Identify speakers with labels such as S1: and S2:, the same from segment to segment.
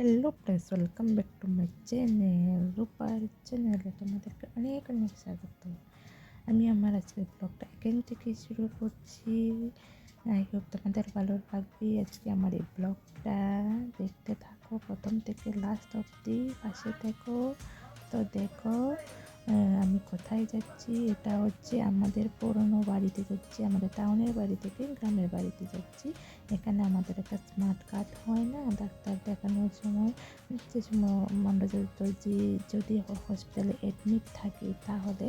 S1: Hello friends welcome back to my channel রূপার চ্যানেলে তোমাদেরকে অনেক অনেক স্বাগত। আমি আমার আজকের ব্লগটা এখান থেকে শুরু করছি। আই হোপ তোমাদের ভালো লাগবে। আজকে আমার এই ব্লগটা দেখতে থাকো প্রথম থেকে লাস্ট অবধি, পাশে থেকো। তো দেখো আমি কোথায় যাচ্ছি? এটা হচ্ছে আমাদের পুরনো বাড়িতে যাচ্ছি, আমাদের টাউনের বাড়ি থেকে গ্রামের বাড়িতে যাচ্ছি। এখানে আমাদের একটা স্মার্ট কার্ড হয় না? ডাক্তার দেখানোর সময় যে সময় আমরা যদি হসপিটালে অ্যাডমিট থাকি তাহলে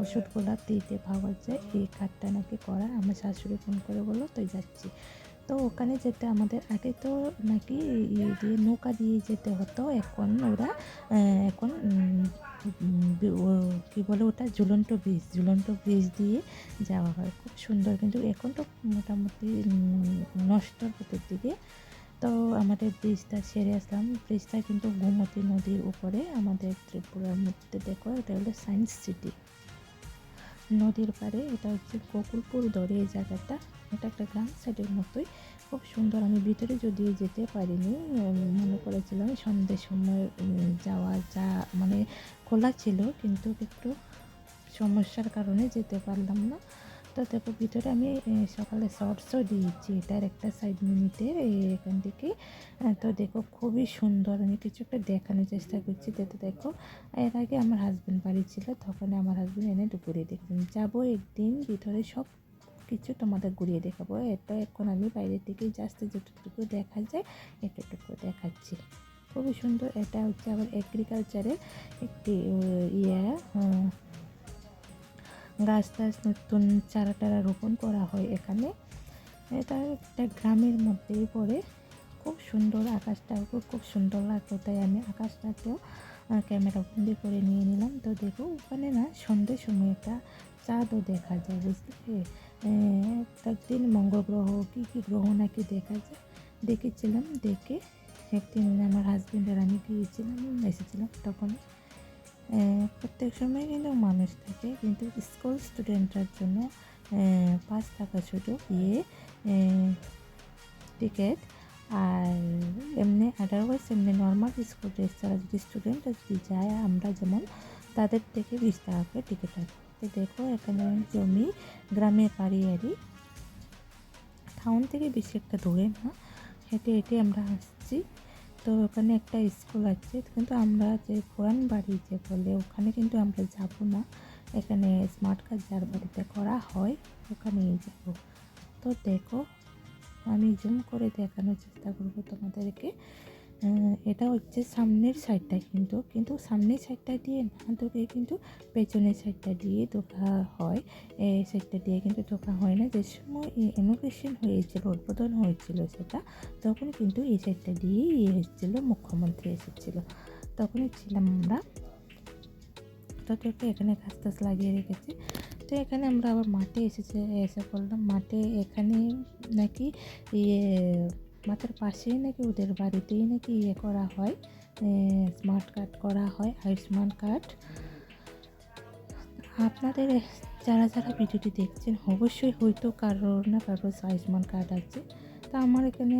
S1: ওষুধগুলো দিতে পাওয়া যায়। এই কার্ডটা নাকি করা আমার শাশুড়ি ফোন করে বলল তো যাচ্ছি। তো ওখানে যেতে আমাদের আগে তো নাকি ইয়ে দিয়ে নৌকা দিয়ে যেতে হতো। এখন ওরা এখন কী বলে ওটা? ঝুলন্ত ব্রিজ ঝুলন্ত ব্রিজ দিয়ে যাওয়া হয়। খুব সুন্দর কিন্তু এখন তো মোটামুটি উম, নষ্টর পথের দিকে। তো আমাদের ব্রিজটা সেরে আসলাম। ব্রিজটা কিন্তু গোমতী নদীর উপরে আমাদের ত্রিপুরার মধ্যে দেখো এটা হলো সায়েন্স সিটি। নদীর পাড়ে, এটা হচ্ছে গোকুলপুর দরে এই জায়গাটা। এটা একটা গ্রাম সাইডের মতোই। খুব সুন্দর। আমি ভিতরে যদিও যেতে পারিনি মনে করেছিলাম সন্ধ্যের সময় যাওয়া যা মানে খোলা ছিল, কিন্তু একটু সমস্যার কারণে যেতে পারলাম না। তো দেখো, ভিতরে আমি সকালে শর্টসও দিয়েছি। এটার একটা সাইড মিনিটে এখান থেকে। তো দেখো, খুবই সুন্দর। আমি কিছু একটা দেখানোর চেষ্টা করছি। যাতে দেখো, এর আগে আমার হাজব্যান্ড বাড়ি ছিল, তখন আমার হাজব্যান্ড এনে দুপুরে দেখবেন যাব একদিন ভিতরে সব কিছু তোমাদের ঘুরিয়ে দেখাবো। এটা এখন আমি বাইরে থেকে জাস্ট যতটুকু দেখা যায়, এতটুকু দেখাচ্ছি। খুবই সুন্দর। এটা হচ্ছে আবার এগ্রিকালচারের একটি ইয়ে গাছ টাছ নতুন চারা টারা রোপণ করা হয় এখানে। এটা একটা গ্রামের মধ্যেই পড়ে। খুব সুন্দর আকাশটাও খুব খুব সুন্দর লাগতো তাই আমি আকাশটাকেও ক্যামেরা বন্দি করে নিয়ে নিলাম। তো দেখো, ওখানে না সন্ধ্যের সময় একটা চাঁদও দেখা যায়, বুঝলে? একদিন মঙ্গল গ্রহ, কী কী গ্রহ নাকি দেখা যায়? দেখেছিলাম, দেখে একদিন আমার হাজব্যান্ড আর আমি গিয়েছিলাম, এসেছিলাম তখন প্রত্যেক সময় কিন্তু মানুষ থাকে, কিন্তু স্কুল স্টুডেন্টরার জন্য পাঁচ টাকা শুধু ইয়ে টিকিট। আর এমনি আদারওয়াইজ এমনি নর্মাল স্কুল ড্রেস ছাড়া যদি স্টুডেন্টরা যদি যায়, আমরা যেমন তাদের থেকে বিশ টাকা করে টিকিট আছে তো দেখো, এখানে জমি গ্রামের বাড়ি আরই টাউন থেকে বেশি একটা দূরে না। হেঁটে হেঁটে আমরা আসছি। তো ওখানে একটা স্কুল আছে, কিন্তু আমরা যে পুরান বাড়ি যে বলে, ওখানে কিন্তু আমরা যাব না। এখানে স্মার্ট কার্ড যার বাড়িতে করা হয়, ওখানেই যাব। তো দেখো, আমি জুম করে দেখানোর চেষ্টা করব তোমাদেরকে। এটা হচ্ছে সামনের সাইডটা কিন্তু কিন্তু সামনের সাইডটা দিয়ে না ঢোকে কিন্তু পেছনের সাইডটা দিয়ে ঢোকা হয়। এই সাইডটা দিয়ে কিন্তু ঢোকা হয় না। যে সময় ইনোগ্রেশন হয়েছিল, উদ্বোধন হয়েছিল সেটা, তখন কিন্তু এই সাইডটা দিয়েই ইয়ে এসেছিল মুখ্যমন্ত্রী এসেছিল। তখনই ছিলাম আমরা। তো দেখো এখানে গাছ টাছ লাগিয়ে রেখেছে। তো এখানে আমরা আবার মাঠে এসেছে, এসে পড়লাম মাঠে এখানে নাকি ইয়ে মাঠের পাশেই নাকি ওদের বাড়িতেই নাকি ইয়ে করা হয় স্মার্ট কার্ড করা হয়, আয়ুষ্মান কার্ড আপনাদের যারা যারা ভিডিওটি দেখছেন, অবশ্যই হয়তো কারোর না কারোর আয়ুষ্মান কার্ড আছে। তা আমার এখানে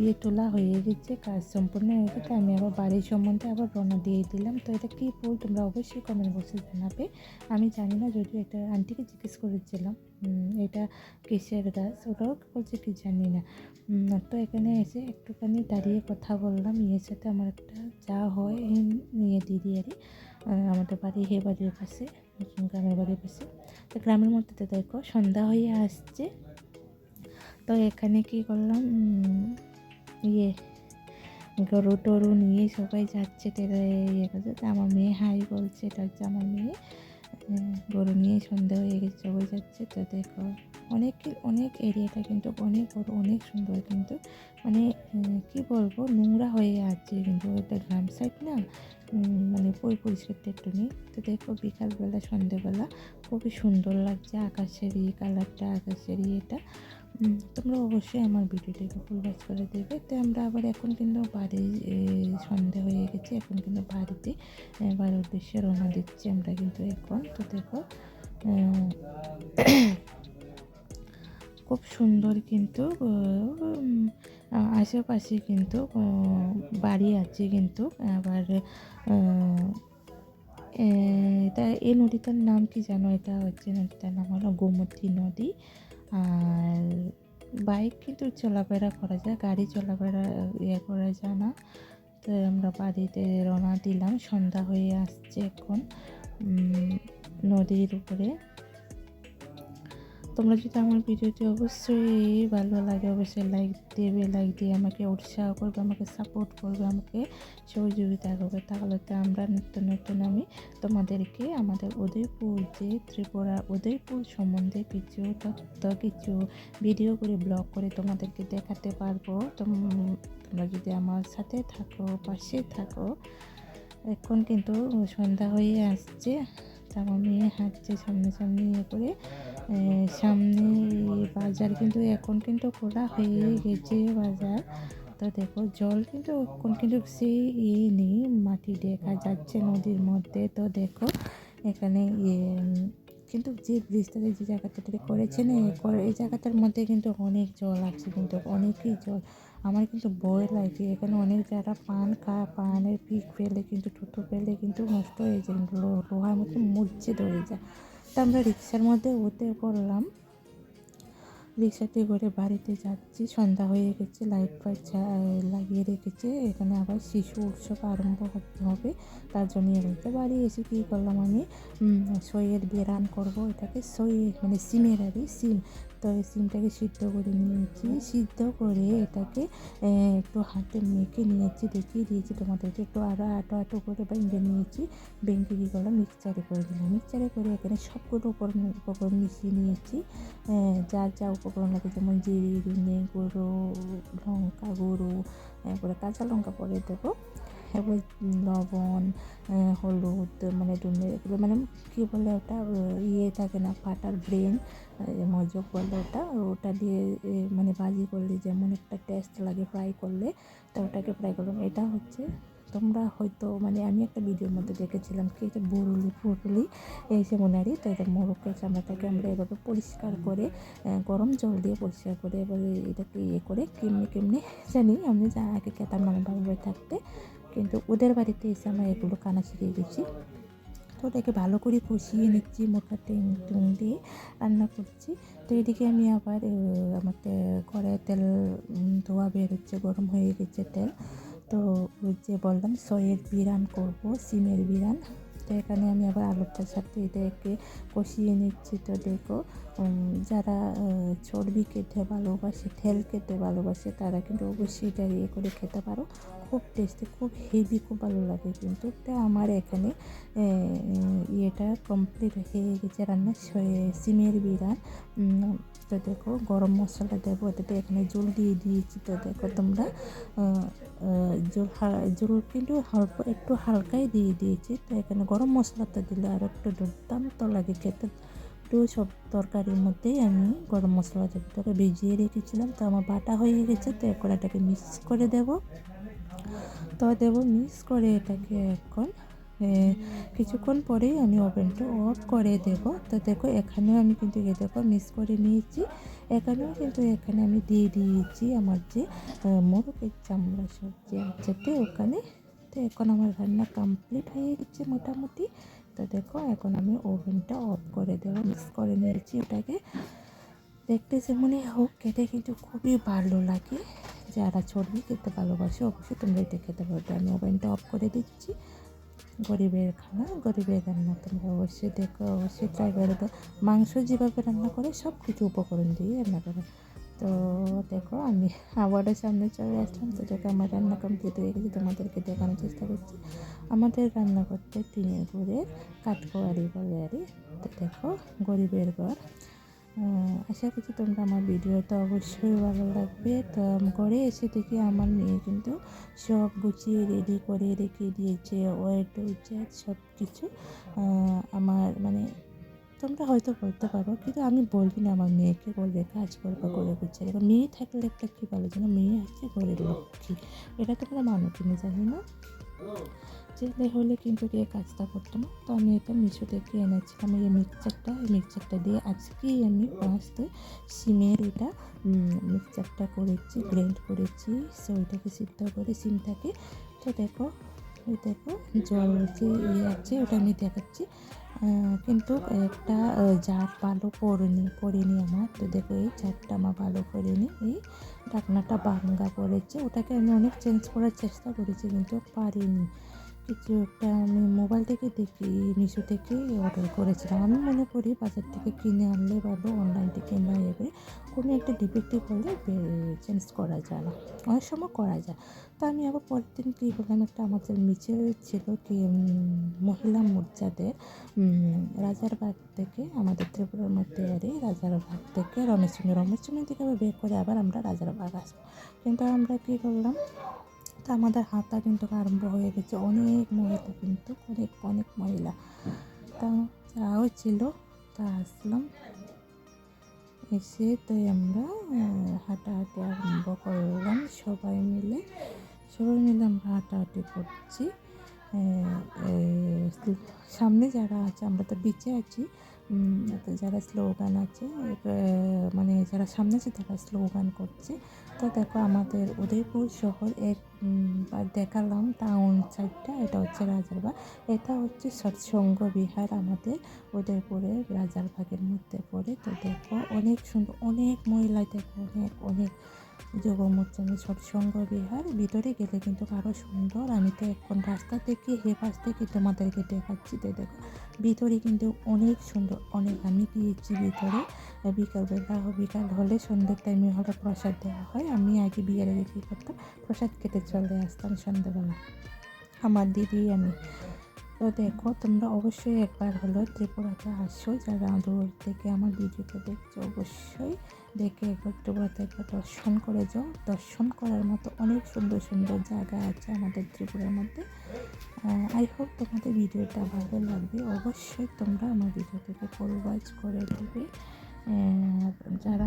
S1: ইয়ে তোলা হয়ে গেছে, কাজ সম্পূর্ণ হয়ে গেছে, আমি আবার বাড়ির সম্বন্ধে আবার রওনা দিয়ে দিলাম। তো এটা কী ফুল তোমরা অবশ্যই কমেন্ট বক্সে জানাবে। আমি জানি না, যদিও এটা আন্টিকে জিজ্ঞেস করেছিলাম এটা কিসের গাছ, ওটাও বলছে কি জানি না। তো এখানে এসে একটুখানি দাঁড়িয়ে কথা বললাম, ইয়ের সাথে আমার একটা যা হয় নিয়ে দিদি আরই আমাদের বাড়ি, হে বাড়ির পাশে গ্রামের বাড়ির পাশে। তো গ্রামের মধ্যে তো দেখো সন্ধ্যা হয়ে আসছে তো এখানে কি করলাম? ইয়ে গরু টরু নিয়ে সবাই যাচ্ছে টেরে ইয়ে করছে। তো আমার মেয়ে হাই বলছে, এটা হচ্ছে আমার মেয়ে। গরু নিয়ে সন্ধ্যা হয়ে গেছে, সবাই যাচ্ছে। তো দেখো, অনেক অনেক এরিয়াটা কিন্তু অনেক বড়, অনেক সুন্দর কিন্তু। মানে কি বলব, নোংরা হয়ে আছে কিন্তু ওটা গ্রাম সাইড না। মানে পই পরিষ্কারটা একটু নেই। তো দেখো, বিকালবেলা, সন্ধ্যেবেলা খুবই সুন্দর লাগছে। আকাশের ইয়ে কালারটা আকাশের ইয়েটা। তোমরা অবশ্যই আমার ভিডিওটাকে ফুল ওয়াচ করে দেবে তো আমরা আবার এখন কিন্তু বাড়ি এ, সন্ধে হয়ে গেছে। এখন কিন্তু বাড়িতে বাড়ির উদ্দেশ্যে রওনা দিচ্ছি আমরা কিন্তু এখন। তো দেখো খুব সুন্দর কিন্তু আশেপাশে কিন্তু বাড়ি আছে কিন্তু। আবার এটা এই নদীটার নাম কি জানো? এটা হচ্ছে নদীটার নাম হলো গোমতী নদী। আর বাইক কিন্তু চলাফেরা করা যায়, গাড়ি চলাফেরা ইয়ে করা যায় না। তো আমরা বাড়িতে রওনা দিলাম, সন্ধ্যা হয়ে আসছে এখন নদীর উপরে। তোমরা যদি আমার ভিডিওটি অবশ্যই ভালো লাগে, অবশ্যই লাইক দেবে লাইক দিয়ে আমাকে উৎসাহ করবে, আমাকে সাপোর্ট করবে, আমাকে সহযোগিতা করবে, তাহলে তো আমরা নিত্য নতুন আমি তোমাদেরকে আমাদের উদয়পুর যে ত্রিপুরা উদয়পুর সম্বন্ধে কিছু তথ্য, কিছু ভিডিও করে ব্লগ করে তোমাদেরকে দেখাতে পারব। তোমরা যদি আমার সাথে থাকো, পাশে থাকো, এখন কিন্তু সন্ধ্যা হয়ে আসছে তা আমি হাঁটছি সামনে সামনে ইয়ে করে। সামনে বাজার কিন্তু এখন কিন্তু খোলা হয়ে গেছে বাজার। তো দেখো, জল কিন্তু এখন কিন্তু সেই ইয়ে নেই, মাটি দেখা যাচ্ছে নদীর মধ্যে। তো দেখো, এখানে ইয়ে কিন্তু যে ব্রিজটা যে জায়গাটাতে করেছে না এই জায়গাটার মধ্যে কিন্তু অনেক জল আছে, কিন্তু অনেকই জল। আমার কিন্তু ভয় লাগে, এখানে অনেক যারা পান খায়, পানের পিক ফেলে কিন্তু থুতু ফেলে কিন্তু নষ্ট হয়ে যায় লোহার মতো মুরছে ধরে যায়। তা আমরা রিক্সার মধ্যে উঠে পড়লাম। রিক্সাতে করে বাড়িতে যাচ্ছি, সন্ধ্যা হয়ে গেছে লাইট ফাইট লাগিয়ে রেখেছে। এখানে আবার শিশু উৎসব আরম্ভ করতে হবে, তার জন্য ইয়ে বাড়ি এসে কী করলাম আমি? সইয়ের বেরান রান করব, এটাকে সই মানে সিমের আর সিম। তো এই সিমটাকে সিদ্ধ করে নিয়েছি। সিদ্ধ করে এটাকে একটু হাতে মেখে নিয়েছি, দেখিয়ে দিয়েছি তোমাদেরকে। একটু আরও আটো আটো করে ভেঙে নিয়েছি। ভেঙে কী করলাম? মিক্সচারে করে দিলাম। মিক্সচারে করে এখানে সবগুলো উপকরণ উপকরণ মিশিয়ে নিয়েছি। যার যা উপকরণ লাগে যেমন জিরে, ধনে গুঁড়ো, লঙ্কা গুঁড়ো তারপরে কাঁচা লঙ্কা পরে দেবো। এবার লবণ হলুদ মানে ধনে, এগুলো মানে কী বলে ওটা? ইয়ে থাকে না ফাটার ব্রেন মজক বলে ওটা ওটা দিয়ে মানে ভাজি করলে, যেমন একটা টেস্ট লাগে ফ্রাই করলে, তো ওটাকে ফ্রাই করলাম। এটা হচ্ছে, তোমরা হয়তো মানে আমি একটা ভিডিওর মধ্যে দেখেছিলাম কি এটা বরুলি পুরুলি এই যে মনারি, তো এটা মোরগের চামড়াটাকে আমরা এভাবে পরিষ্কার করে গরম জল দিয়ে পরিষ্কার করে এবারে এটাকে ইয়ে করে, কেমনি কেমনি জানি, আমি যা আগে খেতাম না থাকতে, কিন্তু ওদের বাড়িতে এসে আমরা এগুলো কানা শিখে গেছি ওটাকে ভালো করে কষিয়ে নিচ্ছি মোটা টেং টুং দিয়ে রান্না করছি। তো এদিকে আমি আবার আমার কড়াইয়ে তেল ধোয়া বের হচ্ছে, গরম হয়ে গেছে তেল। তো যে বললাম, সয়ের বিরান করব, সিমের বিরান। তো এখানে আমি আবার আলুটার সাথে এটাকে কষিয়ে নিচ্ছি। তো দেখো যারা চর্বি খেতে ভালোবাসে, তেল খেতে ভালোবাসে, তারা কিন্তু অবশ্যই এটা ইয়ে করে খেতে পারো। খুব টেস্টি খুব হেভি খুব ভালো লাগে কিন্তু। তো আমার এখানে ইয়েটা কমপ্লিট হয়ে গেছে, রান্না সিমের বিরান। তো দেখো, গরম মশলা দেবো এটাতে এখানে জল দিয়ে দিয়েছি তো দেখো তোমরা জল জল কিন্তু অল্প একটু হালকাই দিয়ে দিয়েছি তো এখানে গরম মশলাটা দিলে আর একটু দুর্দান্ত লাগে খেতে। একটু সব তরকারির মধ্যেই আমি গরম মশলা দেবো ভিজিয়ে রেখেছিলাম তো আমার বাটা হয়ে গেছে তো এখন এটাকে মিক্স করে দেবো। তো দেবো মিক্স করে এটাকে এখন কিছুক্ষণ পরেই আমি ওভেনটা অফ করে দেব। তো দেখো, এখানেও আমি কিন্তু এ দেখো মিক্স করে নিয়েছি। এখানেও কিন্তু এখানে আমি দিয়ে দিয়েছি আমার যে মোরগের চামড়া সবজি আছে তো, ওখানে। তো এখন আমার রান্না কমপ্লিট হয়ে গেছে মোটামুটি। তো দেখো, এখন আমি ওভেনটা অফ করে দেবো মিক্স করে নিয়েছি ওটাকে। দেখতে যেমনই হোক, খেতে কিন্তু খুবই ভালো লাগে। যারা চর্বি খেতে ভালোবাসে, অবশ্যই তোমরা এটা খেতে পারবে আমি ওভেনটা অফ করে দিচ্ছি। গরিবের খানা গরিবের রান্না তোমরা অবশ্যই দেখো, অবশ্যই ট্রাই করে দাও। মাংস যেভাবে রান্না করে সব কিছু উপকরণ দিয়ে রান্না করে। তো দেখো, আমি আবারও সামনে চলে আসলাম। তো দেখো, আমার রান্না কমপ্লিট হয়ে গেছে। তোমাদেরকে দেখানোর চেষ্টা করছি। আমাদের রান্না করতে টিনের ঘরের কাঠকোয়ারি বলে আর কি। তো দেখো, গরিবের ঘর। আশা করছি তোমরা আমার ভিডিওটা অবশ্যই ভালো লাগবে। তো ঘরে এসে দেখি আমার মেয়ে কিন্তু সব গুছিয়ে রেডি করে রেখে দিয়েছে, ওয়েট উইচেট সব কিছু আমার মানে তোমরা হয়তো বলতে পারো, কিন্তু আমি বলি না আমার মেয়েকে বলবে কাজ করবে করে গুছিয়ে এবার মেয়ে থাকলে একটা কী ভালো যেন, মেয়ে আছে ঘরের লক্ষ্মী। এটা তোমরা মানো কিনে জানি না? জেলে হলে কিন্তু এই কাজটা করতো না। তো আমি এটা মিশো থেকে এনেছি এনেছিলাম, এই মিক্সচারটা এই মিক্সচারটা দিয়ে আজকেই আমি ফার্স্ট সিমের এটা মিক্সচারটা করেছি, গ্রাইন্ড করেছি, সো ওইটাকে সিদ্ধ করে সিমটাকে। তো দেখো ওই দেখো, জল যে ইয়ে আছে ওটা আমি দেখাচ্ছি। কিন্তু একটা জার ভালো করিনি করিনি আমার। তো দেখো, এই চারটা আমার ভালো করিনি। এই ঢাকনাটা ভাঙ্গা পড়েছে। ওটাকে আমি অনেক চেঞ্জ করার চেষ্টা করেছি, কিন্তু পারিনি। কিছু একটা আমি মোবাইল থেকে দেখি, মিশো থেকে অর্ডার করেছিলাম। আমি মনে করি বাজার থেকে কিনে আনলে ভালো অনলাইন থেকে না এবারে কোনো একটা ডিফেক্টিভ হলে চেঞ্জ করা যায় না। অনেক সময় করা যায়। তো আমি আবার পরের দিন কী করলাম, একটা আমাদের নিচে ছিল কি মহিলা মোর্চাদের রাজারবাগ থেকে, আমাদের ত্রিপুরার মধ্যে আরে রাজারবাগ থেকে রমেশচন্দ্র রমেশচন্দ্র থেকে আবার বের করে আবার আমরা রাজারবাগ আসব। কিন্তু আমরা কী করলাম তো আমাদের হাতা কিন্তু আরম্ভ হয়ে গেছে। অনেক মহিলা কিন্তু, অনেক অনেক মহিলা। তা যাও ছিল তা আসলাম। এসে তো আমরা হাঁটাহাঁটি আরম্ভ করলাম সবাই মিলে। সবাই মিলে আমরা হাঁটাহাঁটি করছি। সামনে যারা আছে, আমরা তো বিচে আছি। যারা স্লোগান আছে মানে যারা সামনে আছে তারা স্লোগান করছে। তো দেখো আমাদের উদয়পুর শহর এক উম, বার দেখালাম টাউন সাইডটা এটা হচ্ছে রাজারবাগ। এটা হচ্ছে সৎসঙ্গ বিহার আমাদের উদয়পুরের রাজারবাগের মধ্যে পড়ে। তো দেখো অনেক সুন্দর অনেক মহিলা দেখো অনেক অনেক যোগমুচ্চামি সৎসঙ্গ বিহার ভিতরে গেলে কিন্তু আরও সুন্দর। আমি তো এখন রাস্তা থেকে হে পাশ থেকে তোমাদেরকে দেখাচ্ছি। তো দেখো, ভিতরে কিন্তু অনেক সুন্দর। অনেক আমি গিয়েছি ভিতরে। বিকালবেলা বিকাল হলে সন্ধ্যের টাইমে হলে প্রসাদ দেওয়া হয়। আমি আগে বিয়ের আগে কী করতাম? প্রসাদ খেতে চলে আসতাম সন্ধ্যেবেলা। আমার দিদি, আমি। তো দেখো, তোমরা অবশ্যই একবার হলো ত্রিপুরাতে আসো। যারা দূর থেকে আমার ভিডিওটা দেখছ, অবশ্যই দেখে একবার ত্রিপুরাতে একবার দর্শন করে যাও। দর্শন করার মতো অনেক সুন্দর সুন্দর জায়গা আছে আমাদের ত্রিপুরার মধ্যে। আই হোপ তোমাদের ভিডিওটা ভালো লাগবে। অবশ্যই তোমরা আমার ভিডিও থেকে ওয়াচ করে দেবে। যারা